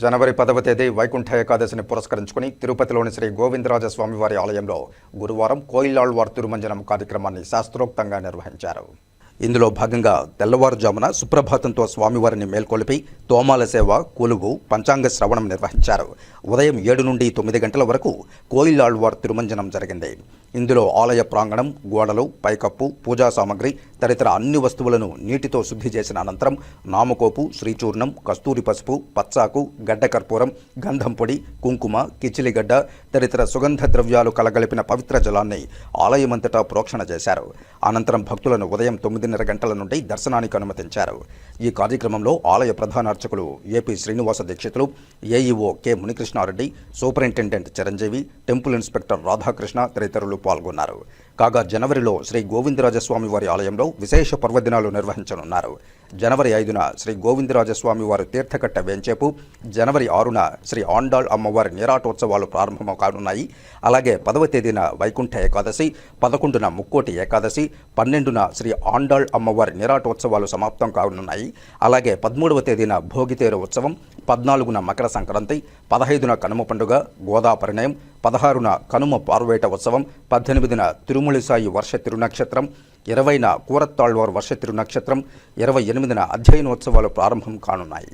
జనవరి పదవ తేదీ వైకుంఠ ఏకాదశిని పురస్కరించుకుని తిరుపతిలోని శ్రీ గోవిందరాజ స్వామివారి ఆలయంలో గురువారం కోయిలాళ్వార్ తిరుమంజనం కార్యక్రమాన్ని శాస్త్రోక్తంగా నిర్వహించారు. ఇందులో భాగంగా తెల్లవారుజామున సుప్రభాతంతో స్వామివారిని మేల్కొలిపి తోమాల సేవ కొలువు పంచాంగ శ్రవణం నిర్వహించారు. ఉదయం ఏడు నుండి తొమ్మిది గంటల వరకు కోయిలాళ్వార్ తిరుమంజనం జరిగింది. ఇందులో ఆలయ ప్రాంగణం గోడలు పైకప్పు పూజా సామగ్రి తదితర అన్ని వస్తువులను నీటితో శుద్ధి చేసిన అనంతరం నామకోపు శ్రీచూర్ణం కస్తూరి పసుపు పచ్చాకు గడ్డ కర్పూరం గంధం పొడి కుంకుమ కిచిలిగడ్డ తదితర సుగంధ ద్రవ్యాలు కలగలిపిన పవిత్ర జలాన్ని ఆలయమంతటా ప్రోక్షణ చేశారు. అనంతరం భక్తులను ఉదయం తొమ్మిదిన్నర గంటల నుండి దర్శనానికి అనుమతించారు. ఈ కార్యక్రమంలో ఆలయ ప్రధాన అర్చకులు AP Srinivasa Dikshitulu AEO K Munikrishnareddy superintendent Chiranjeevi temple inspector Radhakrishna తదితరులు పాల్గొన్నారు. కాగా జనవరిలో శ్రీ గోవిందరాజస్వామి వారి ఆలయంలో విశేష పర్వదినాలు నిర్వహించనున్నారు. జనవరి ఐదున శ్రీ గోవిందరాజస్వామి వారి తీర్థకట్ట వేంచేపు జనవరి ఆరున శ్రీ ఆండాళ్ అమ్మవారి నిరాటోత్సవాలు ప్రారంభం కానున్నాయి. అలాగే పదవ తేదీన వైకుంఠ ఏకాదశి పదకొండున ముక్కోటి ఏకాదశి పన్నెండున శ్రీ ఆండాళ్ అమ్మవారి నిరాటోత్సవాలు సమాప్తం కానున్నాయి. అలాగే పదమూడవ తేదీన భోగితేరు ఉత్సవం పద్నాలుగున మకర సంక్రాంతి పదహైదున కనుమ పండుగ గోదా పరిణయం పదహారున కనుమ పార్వేట ఉత్సవం పద్దెనిమిదిన తిరుమలిసాయి వర్ష తిరునక్షత్రం ఇరవైన కూరత్తాళ్వార్ వర్ష తిరునక్షత్రం ఇరవై ఎనిమిదిన అధ్యయనోత్సవాలు ప్రారంభం కానున్నాయి.